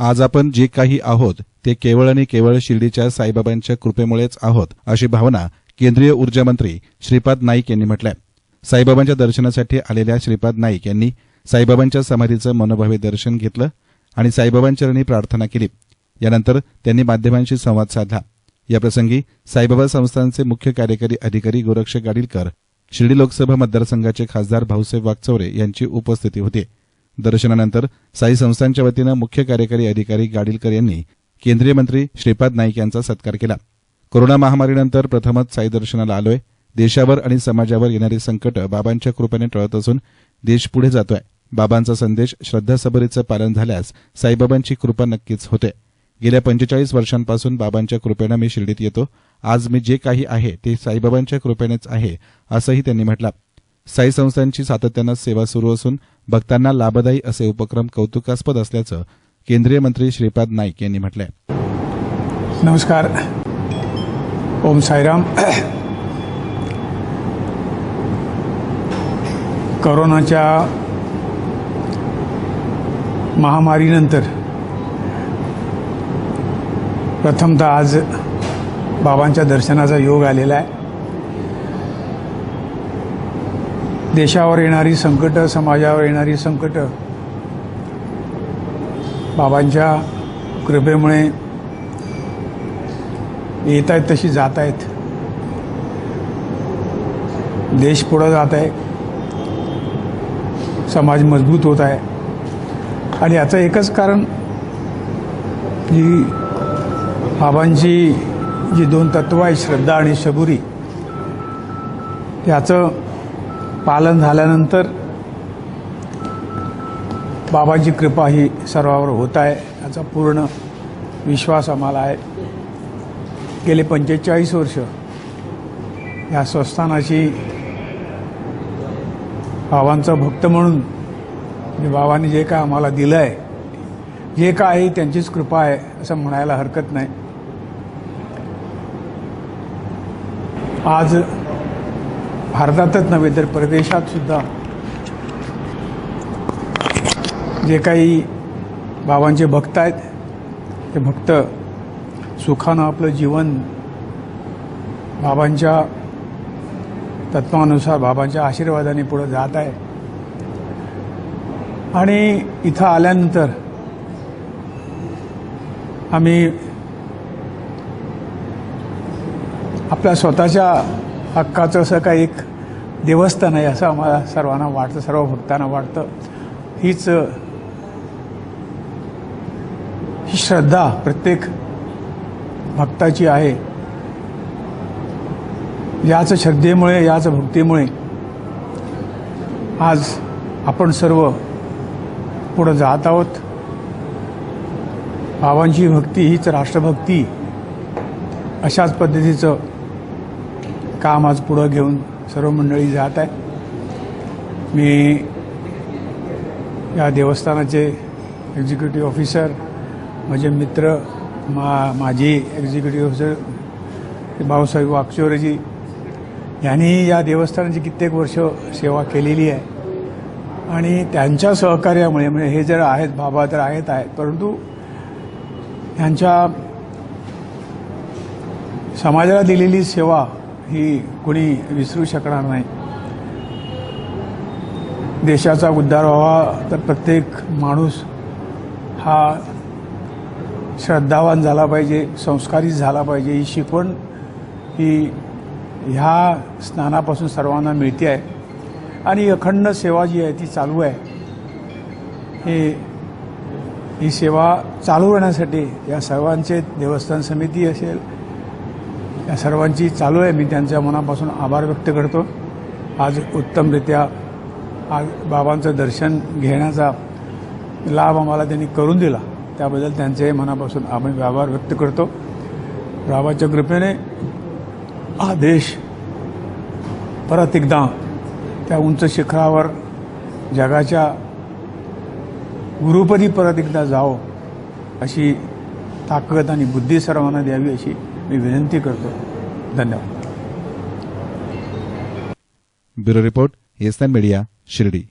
आज आपण जे काही आहोत ते केवळ आणि केवळ शिर्डीच्या साईबाबांच्या कृपेमुळेच आहोत अशी भावना केंद्रीय ऊर्जा मंत्री श्रीपाद नाईक यांनी म्हटलंय. साईबाबांच्या दर्शनासाठी आलेल्या श्रीपाद नाईक यांनी साईबाबांच्या समाधीचं मनोभावे दर्शन घेतलं आणि साईबाबांचरणी प्रार्थना केली. यानंतर त्यांनी माध्यमांशी संवाद साधला. याप्रसंगी साईबाबा संस्थानचे मुख्य कार्यकारी अधिकारी गोरक्ष गाडीलकर शिर्डी लोकसभा मतदारसंघाचे खासदार भाऊसाहेब वागचौरे यांची उपस्थिती होती. दर्शनानंतर साई संस्थांच्या वतीनं मुख्य कार्यकारी अधिकारी गाडीलकर यांनी केंद्रीय मंत्री श्रीपाद नाईक यांचा सत्कार केला. कोरोना महामारीनंतर प्रथमच साई दर्शनाला आलोय. देशावर आणि समाजावर येणारी संकट बाबांच्या कृपेने टळत असून देश पुढे जातोय. बाबांचा संदेश श्रद्धासबरीचं पालन झाल्यास साईबाबांची कृपा नक्कीच होते. गेल्या पंचेचाळीस वर्षांपासून बाबांच्या कृपेनं मी शिर्डीत येतो. आज मी जे काही आहे ते साईबाबांच्या कृपेनेच आहे असंही त्यांनी म्हटलं. साई संस्थांची सातत्यानं सेवा सुरू असून भक्तांना लाभदायी असे उपक्रम कौतुकास्पद असल्याचं केंद्रीय मंत्री श्रीपाद नाईक यांनी म्हटलंय. नमस्कार. ओम साईराम. करोनाच्या महामारीनंतर प्रथमतः आज बाबांच्या दर्शनाचा योग आलेला आहे. देशावर येणारी संकट समाजावर येणारी संकट बाबांच्या कृपेमुळे येत आहेत तशी जात आहेत देश पुढं जात आहे समाज मजबूत होत आहे आणि याचं एकच कारण जी बाबांची जी दोन तत्व आहेत श्रद्धा आणि शबुरी याचं पालन झाल्यानंतर बाबांची कृपा ही सर्वावर होत आहे याचा पूर्ण विश्वास आम्हाला आहे. गेले पंचेचाळीस वर्ष या संस्थानाची बाबांचा भक्त म्हणून बाबांनी जे काय आम्हाला दिलं आहे जे काय आहे त्यांचीच कृपा आहे असं म्हणायला हरकत नाही. आज भारतातच नव्हे तर परदेशात सुद्धा जे काही बाबांचे भक्त आहेत ते भक्त सुखानं आपलं जीवन बाबांच्या तत्वानुसार बाबांच्या आशीर्वादाने पुढे जात आहे. आणि इथं आल्यानंतर आम्ही आपल्या स्वतःच्या हक्काचं असं काही एक देवस्थान आहे असं आम्हाला सर्वांना वाटतं सर्व भक्तांना वाटतं. हीच ही श्रद्धा प्रत्येक भक्ताची आहे. याच श्रद्धेमुळे याच भक्तीमुळे आज आपण सर्व पुढं जात आहोत. बाबांची भक्ती हीच राष्ट्रभक्ती. अशाच पद्धतीचं काम आज पुढं घेऊन सर्व मंडळी जात आहे मी या देवस्थानाचे एक्झिक्युटिव्ह ऑफिसर माझे मित्र मा माझी एक्झिक्युटिव्ह ऑफिसर भाऊसाहेब वागचोरेजी यांनी या देवस्थानाची कित्येक वर्ष सेवा केलेली आहे. आणि त्यांच्या सहकार्यामुळे म्हणजे हे जर आहेत बाबा तर आहेत आहेत परंतु यांच्या समाजाला दिलेली सेवा ही कोणी विसरू शकणार नाही. देशाचा उद्धार व्हावा तर प्रत्येक माणूस हा श्रद्धावान झाला पाहिजे संस्कारित झाला पाहिजे. ही शिकवण ही ह्या स्नानापासून सर्वांना मिळते आहे. आणि अखंड सेवा जी आहे ती चालू आहे. हे ही सेवा चालू राहण्यासाठी या सर्वांचे देवस्थान समिती असेल या सर्वांची चालू आहे. मी त्यांच्या मनापासून आभार व्यक्त करतो. आज उत्तमरित्या आज बाबांचं दर्शन घेण्याचा लाभ आम्हाला त्यांनी करून दिला. त्याबद्दल त्यांचे मनापासून आम्ही आभार व्यक्त करतो. बाबाच्या कृपेने हा देश परत एकदा त्या उंच शिखरावर जगाच्या गुरुपदी परत एकदा जावो अशी ताकद आणि बुद्धी सर्वांना द्यावी अशी मी विनंती करतो. धन्यवाद. Bureau report SN media Shirdi.